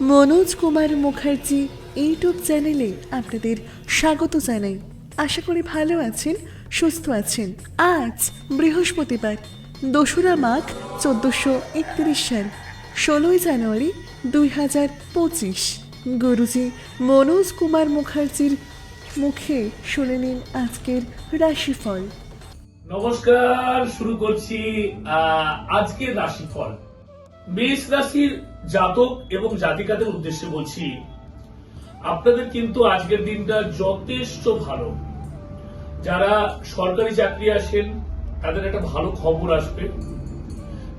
Manoj Kumar Mukherjee YouTube চ্যানেলে আপনাদের স্বাগত জানাই। আশা করি ভালো আছেন, সুস্থ আছেন। আজ বৃহস্পতিবার, দোসরা মাঘ চোদ্দোশো একত্রিশ সাল, ষোলোই জানুয়ারি দুই হাজার পঁচিশ। গুরুজি মনোজ কুমার মুখার্জির মুখে শুনে নিন আজকের রাশিফল। নমস্কার, শুরু করছি আজকের রাশিফল। মেষ রাশির জাতক এবং জাতিকাদের উদ্দেশ্যে বলছি, আপনাদের কিন্তু আজকের দিনটা যথেষ্ট ভালো। যারা সরকারি চাকরি আসেন, তাদের একটা ভালো খবর আসবে।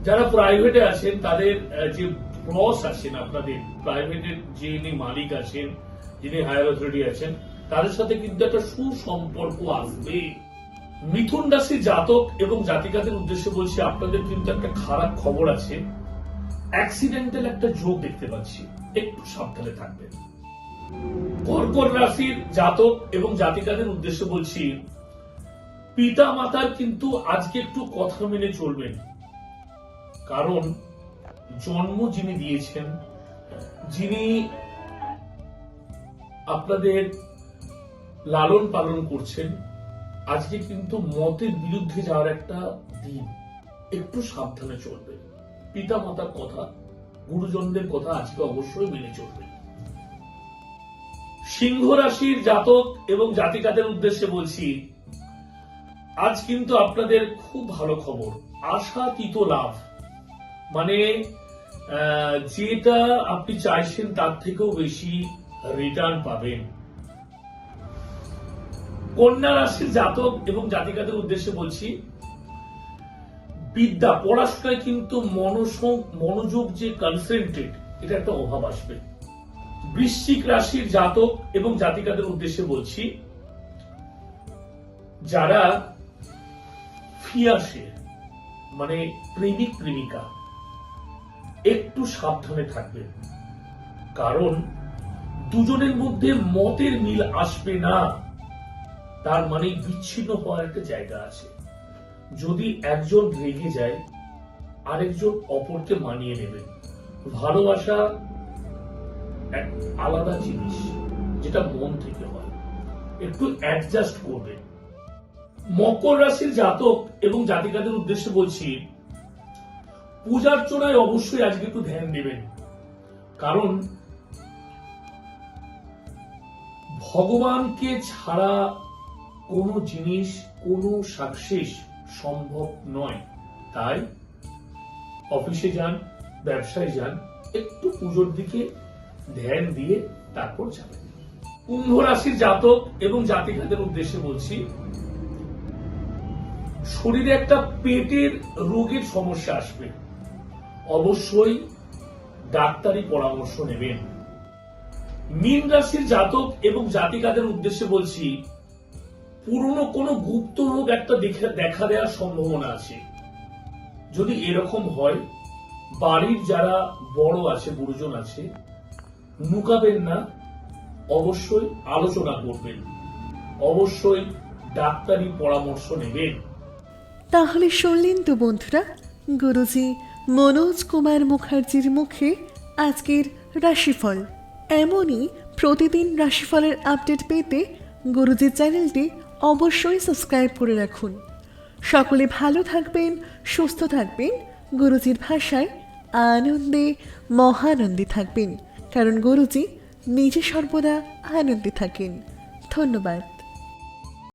যারা প্রাইভেটে আছেন তাদের যে বস আছেন আপনাদের প্রাইভেটের যিনি মালিক আছেন যিনি হায়ার অথরিটি আছেন, তাদের সাথে কিন্তু একটা সুসম্পর্ক আসবে। মিথুন রাশির জাতক এবং জাতিকাদের উদ্দেশ্যে বলছি, আপনাদের কিন্তু একটা খারাপ খবর আছে। অ্যাক্সিডেন্টাল একটা যোগ দেখতে পাচ্ছি। একটু সাবধানে থাকবেন। কর্কট রাশির জাতক এবং জাতিকাদের উদ্দেশ্যে বলছি পিতা মাতার কিন্তু আজকে একটু কথা মেনে চলবেন। কারণ, জন্ম যিনি দিয়েছেন, যিনি আপনাদের লালন পালন করছেন, আজকে কিন্তু মতের বিরুদ্ধে যাওয়ার একটা দিন। একটু সাবধানে চলবে পিতা মাতার কথা, গুরুজনদের কথা আজকে অবশ্যই মেনে চলবে। সিংহ রাশির জাতক এবং জাতিকাদের উদ্দেশ্যে বলছি, আজ কিন্তু আপনাদের খুব ভালো খবর, আশাতীত লাভ। মানে যেটা আপনি চাইছেন তার থেকেও বেশি রিটার্ন পাবেন। কন্যা রাশির জাতক এবং জাতিকাদের উদ্দেশ্যে বলছি বিদ্যা, পড়াশোনায় কিন্তু মনোসং- মনোযোগ যে কনসেন্ট্রেট এটা একটা অভাব আসবে। বৃশ্চিক রাশির জাতক এবং জাতিকাদের উদ্দেশ্যে বলছি, যারা ফিয়াসে মানে প্রেমিক, প্রেমিকা, একটু সাবধানে থাকবেন। কারণ দুজনের মধ্যে মতের মিল আসবে না, তার মানে বিচ্ছিন্ন হওয়ার একটা জায়গা আছে। যদি একজন রেগে যায়, আরেকজন অপরকে মানিয়ে নেবে। ভালোবাসা এক আলাদা জিনিস, যেটা মন থেকে হয়। একটু অ্যাডজাস্ট করবে। মকর রাশির জাতক এবং জাতিকাদের উদ্দেশ্যে বলছি, পূজার্চনায় অবশ্যই আজকে একটু ধ্যান দেবেন। কারণ ভগবানকে ছাড়া কোনো জিনিস, কোনো সাকসেস সম্ভব নয়। তাই অফিসে যান, ব্যবসায় যান, একটু পুজোর দিকে ধ্যান দিয়ে তারপর যাবেন। কুম্ভ রাশির জাতক এবং জাতিকাদের উদ্দেশ্যে বলছি, শরীরে একটা পেটের রোগের সমস্যা আসবে। অবশ্যই ডাক্তারি পরামর্শ নেবেন। মীন রাশির জাতক এবং জাতিকাদের উদ্দেশ্যে বলছি পুরনো কোনো গুপ্ত রোগ একটা দেখে দেওয়ার সম্ভাবনা আছে। যদি এরকম হয়, বাড়ির যারা বড় আছে, গুরুজন আছে লুকাবেন না, অবশ্যই আলোচনা করবেন। অবশ্যই ডাক্তারি পরামর্শ নেবেন। তাহলে শুনলেন তো বন্ধুরা, গুরুজি মনোজ কুমার মুখার্জির মুখে আজকের রাশিফল। এমনই প্রতিদিন রাশিফলের আপডেট পেতে গুরুজির চ্যানেলটি অবশ্যই সাবস্ক্রাইব করে রাখুন। সকলে ভালো থাকবেন, সুস্থ থাকবেন, গুরুজির ভাষায় আনন্দে মহানন্দে থাকবেন। কারণ গুরুজি নিজে সর্বদা আনন্দে থাকেন। ধন্যবাদ।